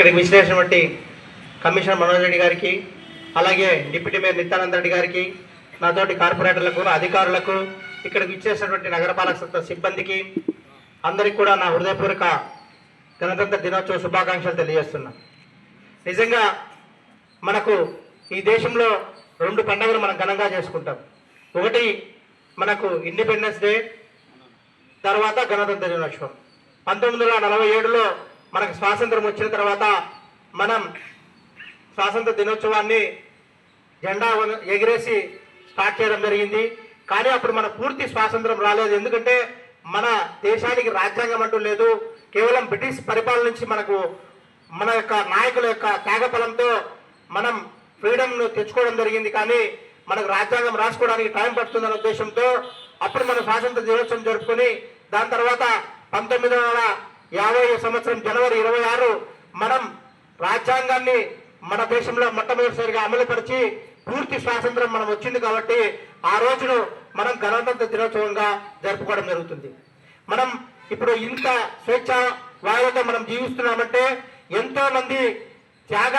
ఇక్కడికి విశ్లేషణ బట్టి కమిషనర్ మనోజ్ రెడ్డి గారికి అలాగే డిప్యూటీ మేయర్ నిత్యానంద రెడ్డి గారికి నాతోటి కార్పొరేటర్లకు అధికారులకు ఇక్కడికి ఇచ్చేసినటువంటి నగరపాలక సంస్థ సిబ్బందికి అందరికి కూడా నా హృదయపూర్వక గణతంత్ర దినోత్సవ శుభాకాంక్షలు తెలియజేస్తున్నా. నిజంగా మనకు ఈ దేశంలో రెండు పండుగలు మనం ఘనంగా చేసుకుంటాం. ఒకటి మనకు ఇండిపెండెన్స్ డే తర్వాత గణతంత్ర దినోత్సవం. పంతొమ్మిది వందల నలభై ఏడులో మనకు స్వాతంత్రం వచ్చిన తర్వాత మనం స్వాతంత్ర దినోత్సవాన్ని జెండా ఎగిరేసి స్టార్ట్ చేయడం జరిగింది. కానీ అప్పుడు మన పూర్తి స్వాతంత్రం రాలేదు. ఎందుకంటే మన దేశానికి రాజ్యాంగం అంటూ లేదు. కేవలం బ్రిటిష్ పరిపాలన నుంచి మనకు మన యొక్క నాయకుల యొక్క త్యాగఫలంతో మనం ఫ్రీడమ్ను తెచ్చుకోవడం జరిగింది. కానీ మనకు రాజ్యాంగం రాసుకోవడానికి టైం పడుతుందన్న ఉద్దేశంతో అప్పుడు మనం స్వాతంత్ర దినోత్సవం జరుపుకొని దాని తర్వాత పంతొమ్మిది వందల యాభై సంవత్సరం జనవరి ఇరవై ఆరు మనం రాజ్యాంగాన్ని మన దేశంలో మొట్టమొదటిసారిగా అమలుపరిచి పూర్తి స్వాతంత్రం మనం వచ్చింది కాబట్టి ఆ రోజును మనం గణతంత్ర దినోత్సవంగా జరుపుకోవడం జరుగుతుంది. మనం ఇప్పుడు ఇంత స్వేచ్ఛ వాయువుతో మనం జీవిస్తున్నామంటే ఎంతో మంది త్యాగ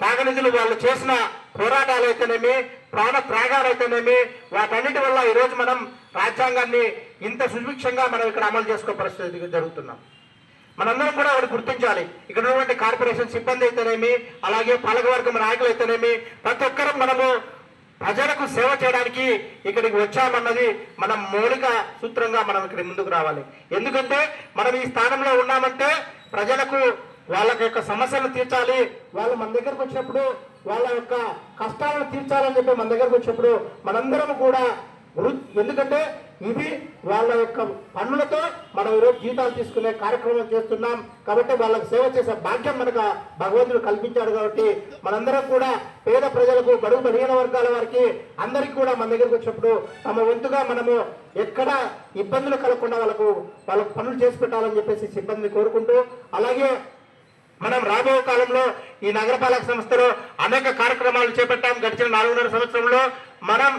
త్యాగనిధులు వాళ్ళు చేసిన పోరాటాలు అయితేనేమి ప్రాణ త్యాగాలు అయితేనేమి వాటన్నిటి వల్ల ఈరోజు మనం రాజ్యాంగాన్ని ఇంత సుభిక్షంగా మనం ఇక్కడ అమలు చేసుకో పరిస్థితి జరుగుతున్నాం. మనందరం కూడా ఒకటి గుర్తించాలి. ఇక్కడ ఉన్నటువంటి కార్పొరేషన్ సిబ్బంది అయితేనేమి అలాగే పాలకవర్గం నాయకులు అయితేనేమి ప్రతి ఒక్కరం మనము ప్రజలకు సేవ చేయడానికి ఇక్కడికి వచ్చామన్నది మనం మౌలిక సూత్రంగా మనం ఇక్కడ ముందుకు రావాలి. ఎందుకంటే మనం ఈ స్థానంలో ఉన్నామంటే ప్రజలకు వాళ్ళ యొక్క సమస్యలు తీర్చాలి. వాళ్ళు మన దగ్గరకు వచ్చినప్పుడు వాళ్ళ యొక్క కష్టాలను తీర్చాలని చెప్పి మన దగ్గరకు వచ్చినప్పుడు మనందరం కూడా ఎందుకంటే ఇది వాళ్ళ యొక్క పనులతో మనం ఈరోజు జీతాలు తీసుకునే కార్యక్రమం చేస్తున్నాం. కాబట్టి వాళ్ళకి సేవ చేసే భాగ్యం మనకు భగవంతుడు కల్పించాడు కాబట్టి మనందరం కూడా పేద ప్రజలకు గడువు బలహీన వర్గాల వారికి అందరికీ కూడా మన దగ్గరకు వచ్చినప్పుడు తమ వంతుగా మనము ఎక్కడ ఇబ్బందులు కలగకుండా వాళ్ళకు వాళ్ళకు పనులు చేసి పెట్టాలని చెప్పేసి సిబ్బందిని కోరుకుంటూ అలాగే మనం రాబో కాలంలో ఈ నగరపాలక సంస్థలో అనేక కార్యక్రమాలు చేపట్టాం. గడిచిన నాలుగున్నర సంవత్సరంలో మనం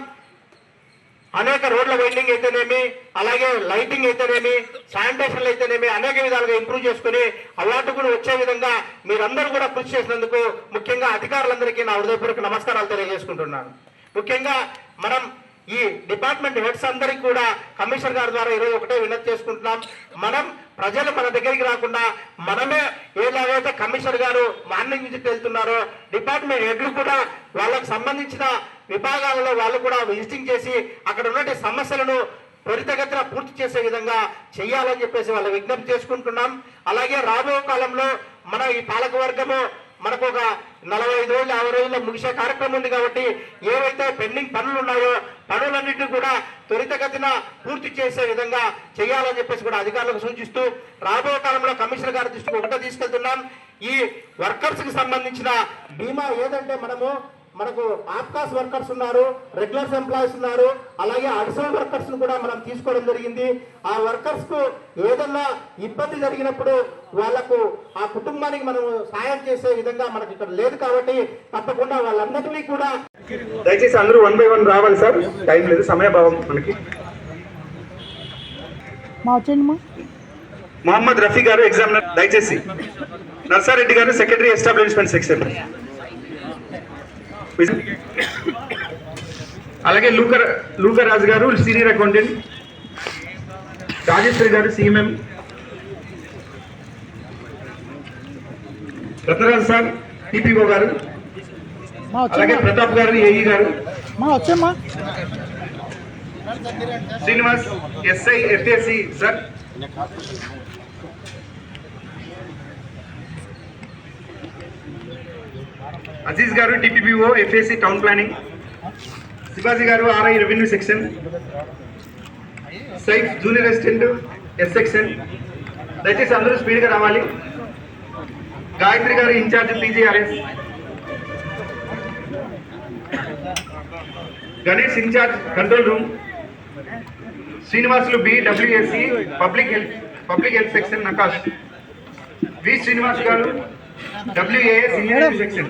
అనేక రోడ్ల వైండింగ్ అయితేనేమి అలాగే లైటింగ్ అయితేనేమి శానిటేషన్లు అయితేనేమి అనేక విధాలుగా ఇంప్రూవ్ చేసుకుని అవార్డు కూడా వచ్చే విధంగా మీరందరూ కూడా కృషి చేసినందుకు ముఖ్యంగా అధికారులందరికీ నా హృదయపూర్వక నమస్కారాలు తెలియజేసుకుంటున్నాను. ముఖ్యంగా మనం ఈ డిపార్ట్మెంట్ హెడ్స్ అందరికీ కూడా కమిషనర్ గారి ద్వారా ఈరోజు ఒకటే వినతి చేసుకుంటున్నాం. మనం ప్రజలు మన దగ్గరికి రాకుండా మనమే ఎలాగైతే కమిషనర్ గారు మార్నింగ్ నుంచి వెళ్తున్నారో డిపార్ట్మెంట్ హెడ్లు కూడా వాళ్ళకు సంబంధించిన విభాగాలలో వాళ్ళు కూడా విజిటింగ్ చేసి అక్కడ ఉన్నటువంటి సమస్యలను త్వరితగతిన పూర్తి చేసే విధంగా చేయాలని చెప్పేసి వాళ్ళు విజ్ఞప్తి చేసుకుంటున్నాం. అలాగే రాబో కాలంలో మన ఈ పాలకవర్గము మనకు ఒక నలభై ఐదు రోజులు యాభై రోజుల్లో ముగిసే కార్యక్రమం ఉంది కాబట్టి ఏవైతే పెండింగ్ పనులు ఉన్నాయో పనులన్నింటినీ కూడా త్వరితగతిన పూర్తి చేసే విధంగా చేయాలని చెప్పేసి కూడా అధికారులకు సూచిస్తూ రాబోయే కాలంలో కమిషనర్ గారి దృష్టికి ఒకటే తీసుకెళ్తున్నాం. ఈ వర్కర్స్కి సంబంధించిన బీమా ఏదంటే మనము మనకు ఆప్కాస్ వర్కర్స్ ఉన్నారు రెగ్యులర్స్ ఎంప్లాయీస్ ఉన్నారు అలాగే అడిషనల్ వర్కర్స్ కూడా మనం తీసుకోవడం జరిగింది. ఆ వర్కర్స్కు ఏదన్నా ఇబ్బంది జరిగినప్పుడు వాళ్ళకు ఆ కుటుంబానికి మనం సాయం చేసే విధంగా మనకి ఇక్కడ లేదు కాబట్టి తప్పకుండా వాళ్ళందరినీ కూడా దయచేసి అందరూ వన్ బై వన్ రావాలి సార్. టైం లేదు సమయభావం మనకి. మొహమ్మద్ రఫీ గారు ఎగ్జామినర్ దయచేసి. నర్సారెడ్డి గారు సెక్రటరీ ఎస్టాబ్లిష్మెంట్ సెక్షన్. అలాగే లూకర్ లూకర్ రాజు గారు సీనియర్ అకౌంటెంట్. రాజేశ్వరి గారు సిఎంఎం రత్నరాజు సార్ టిపిఓ గారు. అలాగే ప్రతాప్ గారు ఏఈ గారు. Srinivas SI FSC sir. Aziz గారు DPPO FSC town planning. Shivaji గారు RI revenue section. Saif junior assistant S section. దయచేసి అందరూ స్పీడ్గా రావాలి. గాయత్రి గారు in charge PGRS. Ganesh in charge control room. Srinivasulu B WSC public health public health section Nakash. V Srinivas గారు WAS section.